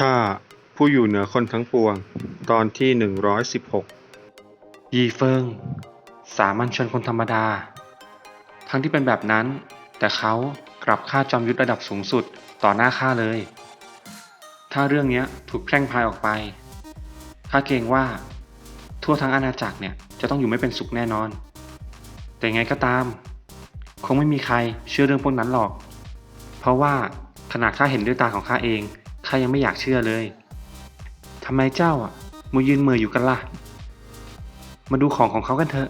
ข้าผู้อยู่เหนือคนทั้งปวง ตอนที่หนึ่งร้อยสิบหกยีเฟิง สามัญชนคนธรรมดา ทั้งที่เป็นแบบนั้น แต่เขากลับฆ่าจอมยุทธระดับสูงสุดต่อหน้าข้าเลย ถ้าเรื่องนี้ถูกแพร่งพายออกไปข้าเกรงว่า ทั่วทั้งอาณาจักรเนี่ยจะต้องอยู่ไม่เป็นสุขแน่นอน แต่ไงก็ตาม คงไม่มีใครเชื่อเรื่องพวกนั้นหรอก เพราะว่าขนาดข้าเห็นด้วยตาของข้าเอง ข้ายังไม่อยากเชื่อเลยทำไมเจ้าอะมายืนเมืออยู่กันล่ะ มาดูของของเขากันเถอะ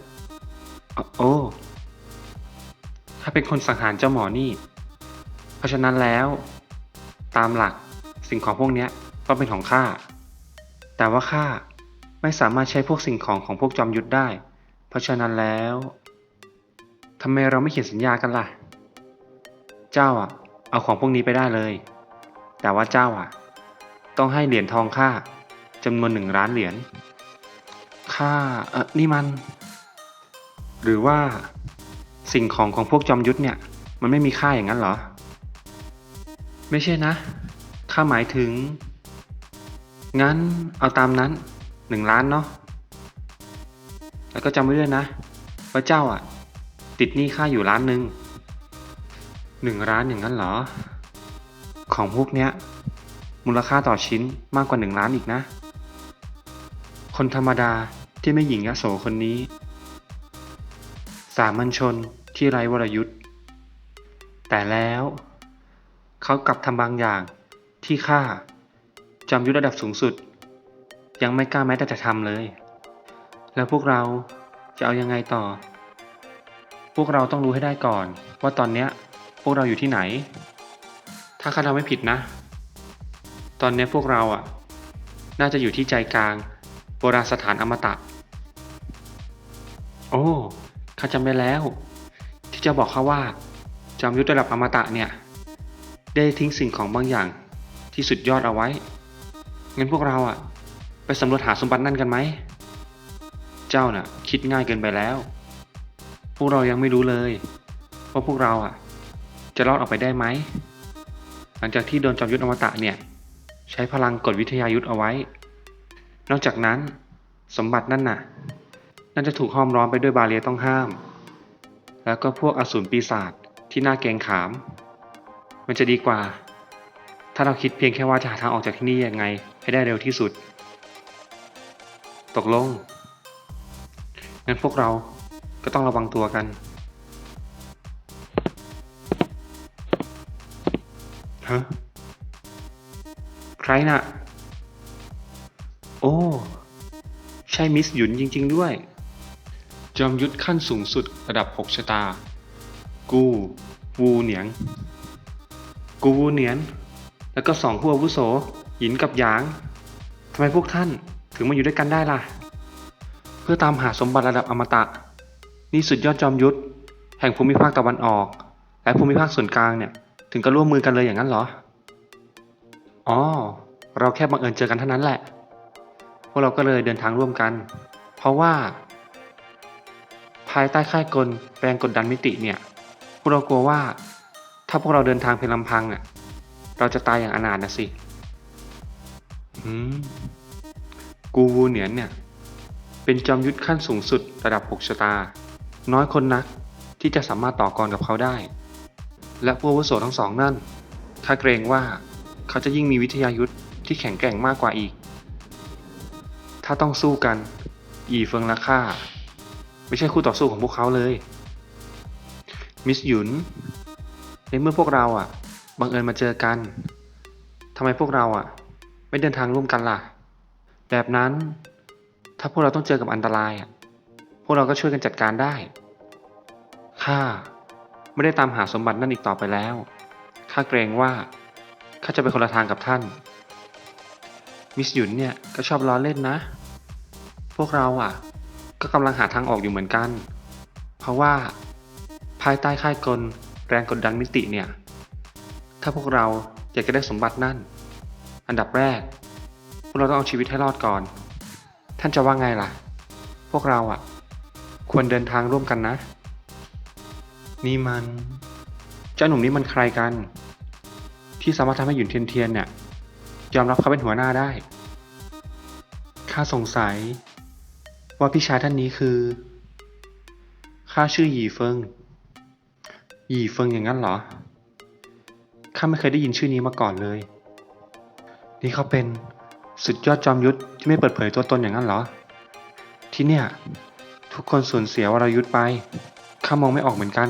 โอ้ข้าเป็นคนสังหารเจ้าหมอนี่ เพราะฉะนั้นแล้ว ตามหลักสิ่งของพวกนี้ต้องเป็นของข้า แต่ว่าข้าไม่สามารถใช้พวกสิ่งของของพวกจอมยุทธได้ เพราะฉะนั้นแล้วทำไมเราไม่เขียนสัญญากันล่ะ เจ้าอะ เอาของพวกนี้ไปได้เลย แต่ว่าเจ้าอะ ต้องให้เหรียญทองข้าจำนวนหนึ่งล้านเหรียญค่าเออนี่มัน หรือว่าสิ่งของของพวกจอมยุทธเนี่ย มันไม่มีค่าอย่างนั้นเหรอ ไม่ใช่นะข้าหมายถึง งั้นเอาตามนั้นหนึ่งล้านเนาะแล้วก็จำไว้ด้วยนะว่าเจ้าอะ ติดหนี้ค่าอยู่ล้านหนึ่งหนึ่งล้านอย่างนั้นเหรอ ของพวกเนี้ย มูลค่าต่อชิ้นมากกว่าหนึ่งล้านอีกนะ คนธรรมดาที่ไม่หญิงยโสคนนี้ สามัญชนที่ไร้วรยุทธ์ แต่แล้ว เขากลับทำบางอย่างที่ข้าจำยุทธระดับสูงสุด ยังไม่กล้าแม้แต่จะทำเลย แล้วพวกเราจะเอายังไงต่อ พวกเราต้องรู้ให้ได้ก่อน ว่าตอนเนี้ยพวกเราอยู่ที่ไหน ถ้าข้าเราไม่ผิดนะ ตอนนี้พวกเราอะ น่าจะอยู่ที่ใจกลาง โบราณสถานอมตะ โอ้ข้าจำได้แล้ว ที่จะบอกข้าว่าจอมยุทธระดับอมตะเนี่ย ได้ทิ้งสิ่งของบางอย่างที่สุดยอดเอาไว้ งั้นพวกเราอะ ไปสำรวจหาสมบัตินั่นกันไหม เจ้าน่ะ คิดง่ายเกินไปแล้ว พวกเรายังไม่รู้เลยว่าพวกเราอะ จะรอดออกไปได้ไหม หลังจากที่โดนจอมยุทธอมตะเนี่ย ใช้พลังกดวิทยายุทธเอาไว้ นอกจากนั้น สมบัตินั่นน่ะ น่าจะถูกห้อมล้อมไปด้วยบาเรียต้องห้าม แล้วก็พวกอสูรปีศาจที่น่าเกรงขาม มันจะดีกว่า ถ้าเราคิดเพียงแค่ว่าจะหาทางออกจากที่นี่ยังไง ให้ได้เร็วที่สุด ตกลง งั้นพวกเราก็ต้องระวังตัวกัน ฮะ รน่ะ โอ้ ใช่มิสหยุนจริง ๆ ด้วย จอมยุทธขั้นสูงสุดระดับ 6 ชะตา กู วูเหนียง กูวูเหนียน แล้วก็สองผู้อาวุโส หยินกับหยาง ทำไมพวกท่านถึงมาอยู่ด้วยกันได้ล่ะ เพื่อตามหาสมบัติระดับอมตะ นี่สุดยอดจอมยุทธแห่งภูมิภาคตะวันออก และภูมิภาคส่วนกลางเนี่ย ถึงกับร่วมมือกันเลยอย่างนั้นเหรอ อ๋อ เราแค่บังเอิญเจอกันเท่านั้นแหละ พวกเราก็เลยเดินทางร่วมกัน เพราะว่า ภายใต้ค่ายกลแรงกดดันมิติเนี่ย พวกเรากลัวว่า ถ้าพวกเราเดินทางเพียงลำพังอะ เราจะตายอย่างอนาถนะสิหืม กูวูเหนียนเนี่ย เป็นจอมยุทธขั้นสูงสุดระดับ 6 ชะตา น้อยคนนักที่จะสามารถต่อกรกับเขาได้ และผู้วุโสทั้งสองนั่นข้าเกรงว่า เขาจะยิ่งมีวิทยายุทธที่แข็งแกร่งมากกว่าอีก ถ้าต้องสู้กัน อีเฟิงและข้าไม่ใช่คู่ต่อสู้ของพวกเขาเลย มิสหยุน ในเมื่อพวกเราอะ บังเอิญมาเจอกัน ทำไมพวกเราอะ ไม่เดินทางร่วมกันล่ะ แบบนั้น ถ้าพวกเราต้องเจอกับอันตรายอะ พวกเราก็ช่วยกันจัดการได้ ข้าไม่ได้ตามหาสมบัตินั่นอีกต่อไปแล้ว ข้าเกรงว่า ข้าจะไปคนละทางกับท่าน มิสหยุนเนี่ยก็ชอบล้อเล่นนะ พวกเราอะ ก็กำลังหาทางออกอยู่เหมือนกัน เพราะว่าภายใต้ค่ายกลแรงกดดันมิติเนี่ย ถ้าพวกเราอยากจะได้สมบัตินั่น อันดับแรก พวกเราต้องเอาชีวิตให้รอดก่อน ท่านจะว่าไงล่ะ พวกเราอะ ควรเดินทางร่วมกันนะ นี่มัน เจ้าหนุ่มนี่มันใครกัน ที่สามารถทำให้หยุนเทียนเทียนเนี่ยยอมรับเขาเป็นหัวหน้าได้ ข้าสงสัย ว่าพี่ชายท่านนี้คือ ข้าชื่อหยีเฟิง หยีเฟิงอย่างนั้นเหรอ ข้าไม่เคยได้ยินชื่อนี้มาก่อนเลย นี่เขาเป็นสุดยอดจอมยุทธที่ไม่เปิดเผยตัวตนอย่างนั้นเหรอ ที่เนี่ย ทุกคนสูญเสียวรยุทธไป ข้ามองไม่ออกเหมือนกัน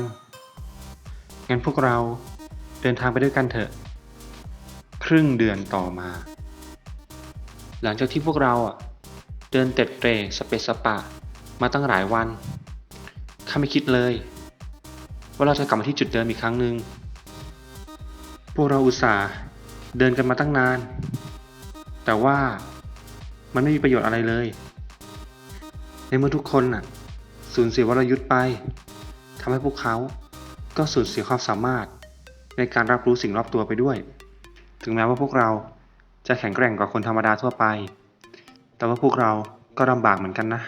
งั้นพวกเราเดินทางไปด้วยกันเถอะ รึ่งเดือนต่อมา หลังจากที่พวกเราอะเดินเต็ดเตร่สเปซสปะ มาตั้งหลายวันข้าไม่คิดเลย ว่าเราจะกลับมาที่จุดเดิมอีกครั้งหนึ่งพวกเราอุตส่าห์เดินกันมาตั้งนาน แต่ว่ามันไม่มีประโยชน์อะไรเลย ในเมื่อทุกคนน่ะสูญเสียวรยุทธ์ไปทำให้พวกเขาก็สูญเสียความสามารถในการรับรู้สิ่งรอบตัวไปด้วย ถึงแม้ว่าพวกเราจะแข็งแกร่งกว่าคนธรรมดาทั่วไป แต่ว่าพวกเราก็ลำบากเหมือนกันนะ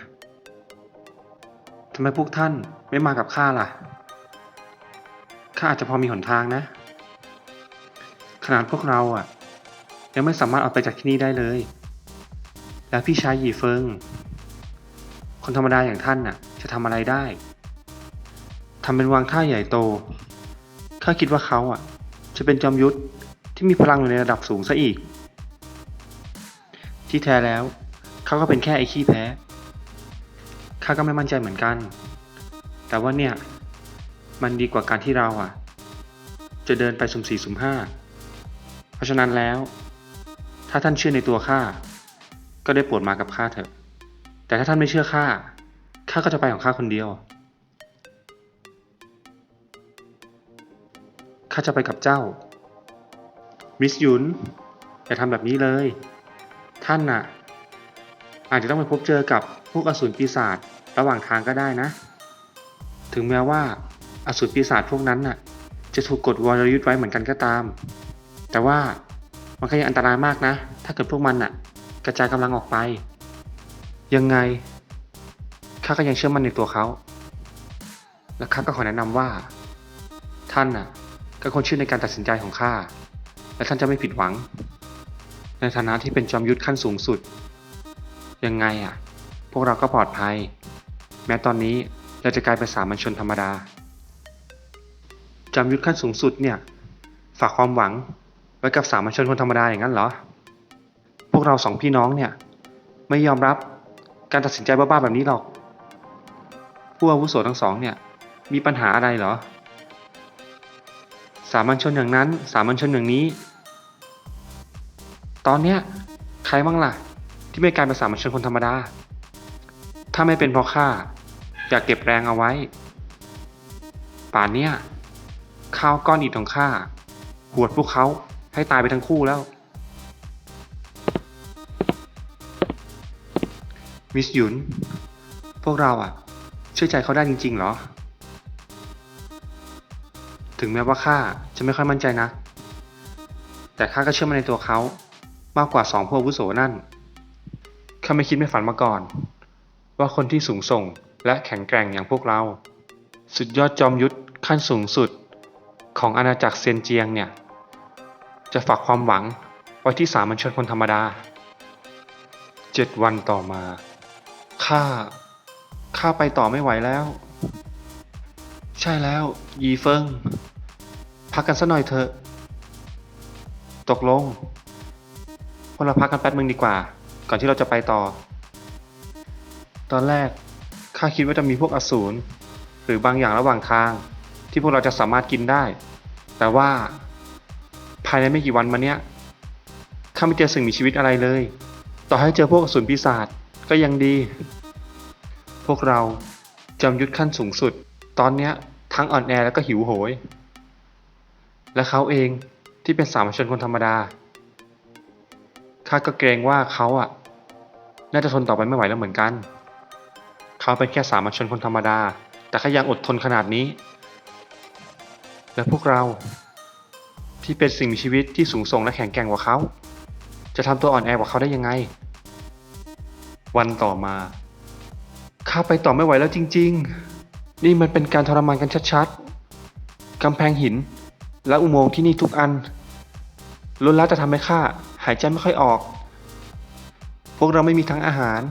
ทำไมพวกท่านไม่มากับข้าล่ะ ข้าอาจจะพอมีหนทางนะ ขนาดพวกเราอะ ยังไม่สามารถออกไปจากที่นี่ได้เลย แล้วพี่ชายหยีเฟิง คนธรรมดาอย่างท่านน่ะ จะทำอะไรได้ทำเป็นวางท่าใหญ่โต ข้าคิดว่าเขาอะ จะเป็นจอมยุทธ ที่มีพลังอยู่ในระดับสูงซะอีก ที่แท้แล้วเขาก็เป็นแค่ไอ้ขี้แพ้ข้าก็ไม่มั่นใจเหมือนกัน แต่ว่าเนี่ย มันดีกว่าการที่เราอะ จะเดินไปสุ่มสี่สุ่มห้า เพราะฉะนั้นแล้ว ถ้าท่านเชื่อในตัวข้า ก็ได้โปรดมากับข้าเถอะ แต่ถ้าท่านไม่เชื่อข้า ข้าก็จะไปของข้าคนเดียว ข้าจะไปกับเจ้า มิสยุนอย่าทำแบบนี้เลย ท่านน่ะ อาจจะต้องไปพบเจอกับพวกอสูรปีศาจระหว่างทางก็ได้นะ ถึงแม้ว่าอสูรปีศาจพวกนั้นน่ะ จะถูกกดวรยุทธ์ไว้เหมือนกันก็ตาม แต่ว่ามันก็ยังอันตรายมากนะ ถ้าเกิดพวกมันน่ะ กระจายกำลังออกไป ยังไงข้าก็ยังเชื่อมั่นในตัวเขา และข้าก็ขอแนะนำว่า ท่านน่ะก็ควรเชื่อในการตัดสินใจของข้า และท่านจะไม่ผิดหวัง ในฐานะที่เป็นจอมยุทธขั้นสูงสุด ยังไงอะ พวกเราก็ปลอดภัย แม้ตอนนี้เราจะกลายเป็นสามัญชนธรรมดา จอมยุทธขั้นสูงสุดเนี่ย ฝากความหวังไว้กับสามัญชนคนธรรมดาอย่างนั้นเหรอ พวกเราสองพี่น้องเนี่ย ไม่ยอมรับการตัดสินใจบ้าๆแบบนี้หรอก ผู้อาวุโสทั้งสองเนี่ย มีปัญหาอะไรเหรอ สามัญชนอย่างนั้น สามัญชนอย่างนี้ ตอนเนี้ยใครบ้างล่ะ ที่ไม่กลายเป็นสามัญชนคนธรรมดา ถ้าไม่เป็นเพราะข้าอยากเก็บแรงเอาไว้ ป่านเนี้ยข้าวก้อนอิฐของข้าหวดพวกเขาให้ตายไปทั้งคู่แล้ว มิสหยุน พวกเราอะเชื่อใจเขาได้จริงๆเหรอ ถึงแม้ว่าข้าจะไม่ค่อยมั่นใจนะ แต่ข้าก็เชื่อมั่นในตัวเขามากกว่าสองผู้อาวุโสนั่น ข้าไม่คิดไม่ฝันมาก่อน ว่าคนที่สูงส่งและแข็งแกร่งอย่างพวกเรา สุดยอดจอมยุทธขั้นสูงสุด ของอาณาจักรเซียนเจียงเนี่ย จะฝากความหวังไว้ที่สามัญชนคนธรรมดา เจ็ดวันต่อมา ข้า ข้าไปต่อไม่ไหวแล้ว ใช่แล้ว ยีเฟิง พักกันสักหน่อยเถอะ ตกลง พวกเราพักกันแป๊บนึงดีกว่า ก่อนที่เราจะไปต่อ ตอนแรกข้าคิดว่าจะมีพวกอสูรหรือบางอย่างระหว่างทาง ที่พวกเราจะสามารถกินได้ แต่ว่า ภายในไม่กี่วันมาเนี้ยข้าไม่เจอสิ่งมีชีวิตอะไรเลย ต่อให้เจอพวกอสูรปีศาจก็ยังดี พวกเราจำยุทธขั้นสูงสุด ตอนเนี้ยทั้งอ่อนแอแล้วก็หิวโหย และเขาเองที่เป็นสามัญชนคนธรรมดาข้าก็เกรงว่าเขาอะ น่าจะทนต่อไปไม่ไหวแล้วเหมือนกัน เขาเป็นแค่สามัญชนคนธรรมดา แต่เขายังอดทนขนาดนี้ และพวกเรา ที่เป็นสิ่งมีชีวิตที่สูงส่งและแข็งแกร่งกว่าเขา จะทำตัวอ่อนแอกว่าเขาได้ยังไง วันต่อมาข้าไปต่อไม่ไหวแล้วจริง ๆ นี่มันเป็นการทรมานกันชัดๆกำแพงหิน และอุโมงค์ที่นี่ทุกอันล้วนแล้วจะทำให้ข้าหายใจไม่ค่อยออก พวกเราไม่มีทั้งอาหาร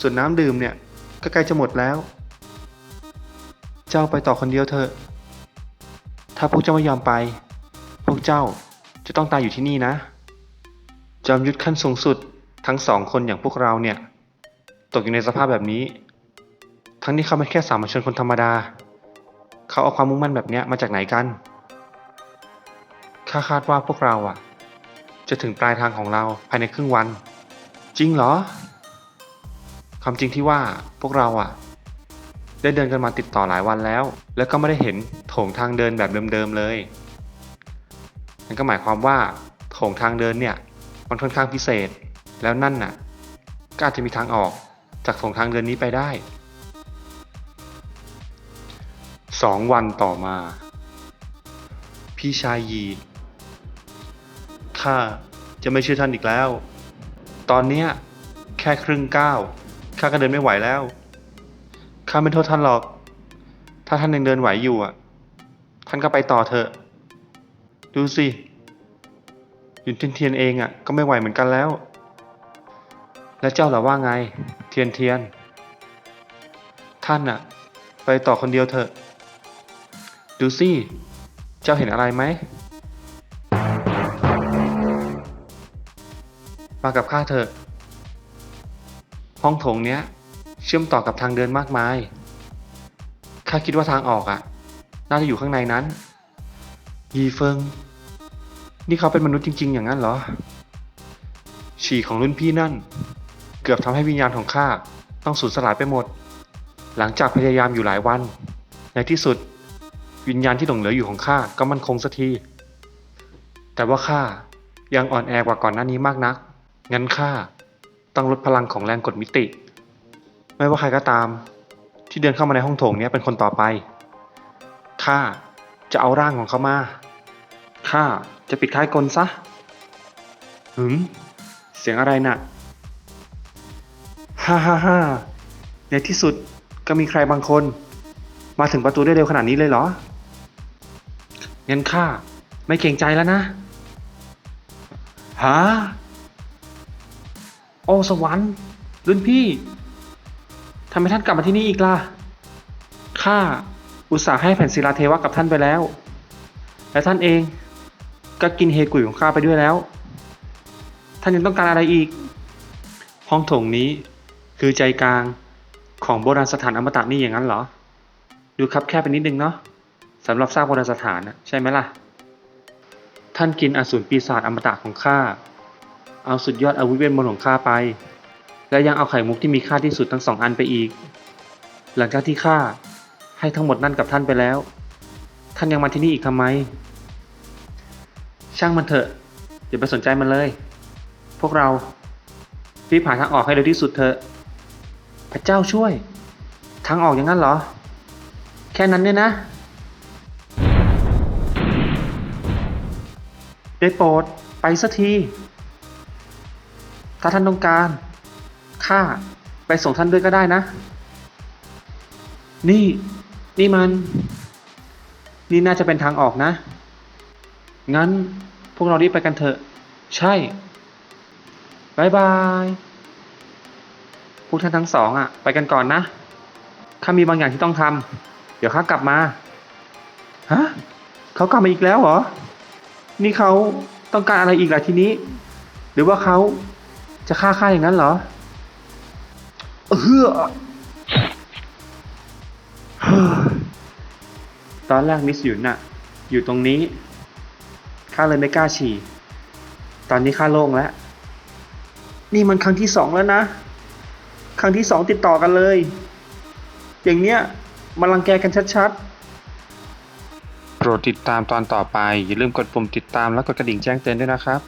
ส่วนน้ำดื่มเนี่ยก็ใกล้จะหมดแล้ว เจ้าไปต่อคนเดียวเถอะ ถ้าพวกเจ้าไม่ยอมไป พวกเจ้าจะต้องตายอยู่ที่นี่นะ จอมยุทธขั้นสูงสุดทั้งสองคนอย่างพวกเราเนี่ย ตกอยู่ในสภาพแบบนี้ ทั้งที่เขาเป็นแค่สามัญชนคนธรรมดา เขาเอาความมุ่งมั่นแบบเนี้ยมาจากไหนกัน ข้าคาดว่าพวกเราอะ จะถึงปลายทางของเราภายในครึ่งวัน จริงเหรอความจริงที่ว่าพวกเราอะ ได้เดินกันมาติดต่อหลายวันแล้ว แล้วก็ไม่ได้เห็นโถงทางเดินแบบเดิมๆเลยนั่นก็หมายความว่าโถงทางเดินเนี่ยมันค่อนข้างพิเศษ แล้วนั่นน่ะ ก็อาจจะมีทางออกจากโถงทางเดินนี้ไปได้สองวันต่อมา พี่ชายยี ข้าจะไม่เชื่อท่านอีกแล้ว ตอนเนี้ยแค่ครึ่งก้าวข้าก็เดินไม่ไหวแล้วข้าไม่โทษท่านหรอก ถ้าท่านยังเดินไหวอยู่อะ ท่านก็ไปต่อเถอะ ดูสิยุนเทียนเทียนเองอะ ก็ไม่ไหวเหมือนกันแล้ว แล้วเจ้าล่ะว่าไง เทียนเทียน ท่านอะ ไปต่อคนเดียวเถอะ ดูสิเจ้าเห็นอะไรไหม มากับข้าเถอะ ห้องโถงเนี้ย เชื่อมต่อกับทางเดินมากมาย ข้าคิดว่าทางออกอะ่ะ น่าจะอยู่ข้างในนั้น ยีเฟิง นี่เขาเป็นมนุษย์จริง ๆ อย่างนั้นเหรอ ฉี่ของรุ่นพี่นั่น เกือบทำให้วิญญาณของข้าต้องสูญสลายไปหมด หลังจากพยายามอยู่หลายวัน ในที่สุด วิญญาณที่หลงเหลืออยู่ของข้าก็มั่นคงสักที แต่ว่าข้ายังอ่อนแอกว่าก่อนหน้านี้มากนัก งั้นข้าต้องลดพลังของแรงกดมิติ ไม่ว่าใครก็ตาม ที่เดินเข้ามาในห้องโถงนี้เป็นคนต่อไปข้าจะเอาร่างของเขามาข้าจะปิดท้ายกลซะหืมเสียงอะไรน่ะฮ่าฮ่าฮ่าในที่สุดก็มีใครบางคน มาถึงประตูได้เร็วขนาดนี้เลยเหรองั้นข้าไม่เกรงใจแล้วนะฮะ โอ้สวรรค์รุ่นพี่ทำไมท่านกลับมาที่นี่อีกล่ะข้าอุตส่าห์ให้แผ่นศิลาเทวะกับท่านไปแล้ว และท่านเองก็กินเฮกุยของข้าไปด้วยแล้ว ท่านยังต้องการอะไรอีก ห้องโถงนี้คือใจกลางของโบราณสถานอมตะนี่อย่างนั้นเหรอ ดูครับแค่ไปนิดนึงเนาะสำหรับสร้างโบราณสถานใช่ไหมล่ะ ท่านกินอสูรปีศาจอมตะของข้า เอาสุดยอดอาวุธเวทมนต์ของข้าไป และยังเอาไข่มุกที่มีค่าที่สุดทั้งสองอันไปอีก หลังจากที่ข้าให้ทั้งหมดนั่นกับท่านไปแล้ว ท่านยังมาที่นี่อีกทำไม ช่างมันเถอะอย่าไปสนใจมันเลย พวกเรารีบหาทางออกให้เร็วที่สุดเถอะ พระเจ้าช่วย ทางออกอย่างนั้นเหรอ แค่นั้นเนี่ยนะ ได้โปรดไปสักที ถ้าท่านต้องการ ข้าไปส่งท่านด้วยก็ได้นะ นี่ นี่มัน นี่น่าจะเป็นทางออกนะ งั้นพวกเรารีบไปกันเถอะ ใช่บายบายพวกท่านทั้งสองอะ ไปกันก่อนนะ ข้ามีบางอย่างที่ต้องทำ เดี๋ยวข้ากลับมา ฮะ เขากลับมาอีกแล้วเหรอ นี่เขาต้องการอะไรอีกล่ะทีนี้ หรือว่าเขา จะฆ่าข้าอย่างนั้นเหรอเออเฮ้อตอนแรกมิสหยุนน่ะ อยู่ตรงนี้ ข้าเลยไม่กล้าฉี่ ตอนนี้ข้าโล่งแล้ว นี่มันครั้งที่สองแล้วนะ ครั้งที่สองติดต่อกันเลย อย่างเนี้ยมารังแกกันชัดๆ โปรดติดตามตอนต่อไป อย่าลืมกดปุ่มติดตามและกดกระดิ่งแจ้งเตือนด้วยนะครับ